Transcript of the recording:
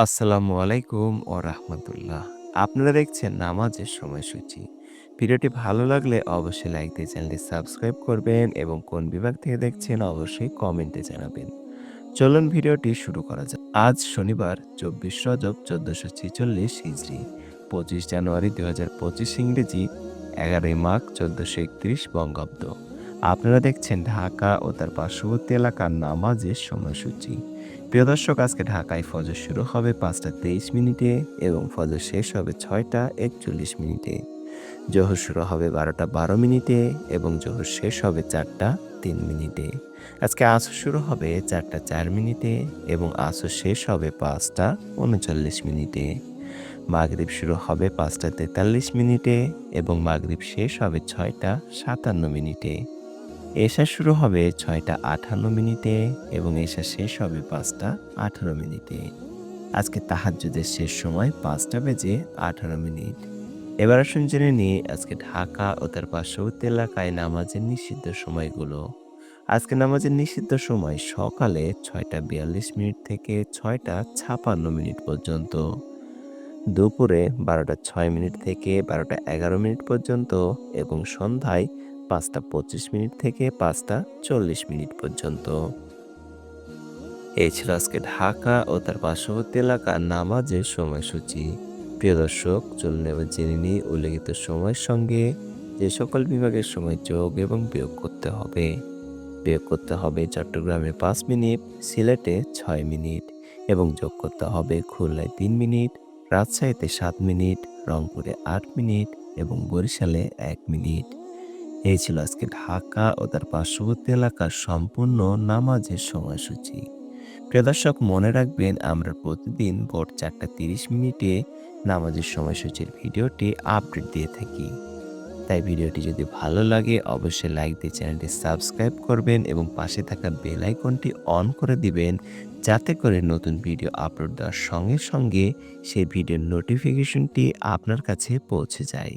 আসসালামু আলাইকুম ও রাহমাতুল্লাহ। আপনারা দেখছেন নামাজের সময়সূচি। ভিডিওটি ভালো লাগলে অবশ্যই লাইক দিয়ে চ্যানেলটি সাবস্ক্রাইব করবেন এবং কোন বিভাগ থেকে দেখছেন অবশ্যই কমেন্টে জানাবেন। চলুন ভিডিওটি শুরু করা যাক। আজ শনিবার ২৪ রজব ১৪৪৬ হিজরি ২৫ জানুয়ারি ২০২৫ ইংরেজি ১১ই মাঘ ১৪৩১ বঙ্গাব্দ। আপনারা দেখছেন ঢাকা ও তার পার্শ্ববর্তী এলাকার নামাজের সময়সূচি। প্রিয় দর্শক, আজকে ঢাকায় ফজর শুরু হবে পাঁচটা তেইশ মিনিটে এবং ফজর শেষ হবে ছয়টা একচল্লিশ মিনিটে। জোহর শুরু হবে বারোটা বারো মিনিটে এবং জোহর শেষ হবে চারটা তিন মিনিটে। আজকে আসর শুরু হবে চারটা চার মিনিটে এবং আসর শেষ হবে পাঁচটা উনচল্লিশ মিনিটে। মাগরীব শুরু হবে পাঁচটা তেতাল্লিশ মিনিটে এবং মাগরীব শেষ হবে ছয়টা সাতান্ন মিনিটে। এশা শুরু হবে ছয়টা আঠান্ন মিনিটে এবং এশা শেষ হবে পাঁচটা আঠারো মিনিটে। আজকে তাহাজ্জুদের শেষ সময় পাঁচটা বেজে আঠারো মিনিট। এবার আসুন জেনে নিই আজকে ঢাকা ও তার পার্শ্ববর্তী এলাকায় নামাজের নিষিদ্ধ সময়গুলো। আজকে নামাজের নিষিদ্ধ সময় সকালে ছয়টা বিয়াল্লিশ মিনিট থেকে ছয়টা ছাপান্ন মিনিট পর্যন্ত। দুপুরে বারোটা ছয় মিনিট থেকে বারোটা এগারো মিনিট পর্যন্ত এবং সন্ধ্যায় পাঁচটা পঁচিশ মিনিট থেকে পাঁচটা চল্লিশ মিনিট পর্যন্ত। এই ছিল আজকে ঢাকা ও তার পার্শ্ববর্তী এলাকার নামাজের সময়সূচি। প্রিয় দর্শক, চলুন এবার জেনে নিই উল্লেখিত সময়ের সঙ্গে যে সকল বিভাগের সময় যোগ এবং বিয়োগ করতে হবে। বিয়োগ করতে হবে চট্টগ্রামে পাঁচ মিনিট, সিলেটে ছয় মিনিট এবং যোগ করতে হবে খুলনায় তিন মিনিট, রাজশাহীতে সাত মিনিট, রংপুরে আট মিনিট এবং বরিশালে এক মিনিট। এই ছিল আজকে ঢাকা ও তার পার্শ্ববর্তী এলাকার সম্পূর্ণ নামাজের সময়সূচি। প্রিয় দর্শক, মনে রাখবেন আমরা প্রতিদিন ভোর চারটা তিরিশ মিনিটে নামাজের সময়সূচির ভিডিওটি আপডেট দিয়ে থাকি। তাই ভিডিওটি যদি ভালো লাগে, অবশ্যই লাইক দিয়ে চ্যানেলটি সাবস্ক্রাইব করবেন এবং পাশে থাকা বেল আইকনটি অন করে দিবেন যাতে করে নতুন ভিডিও আপলোড দেওয়ার সঙ্গে সঙ্গে সেই ভিডিওর নোটিফিকেশনটি আপনার কাছে পৌঁছে যায়।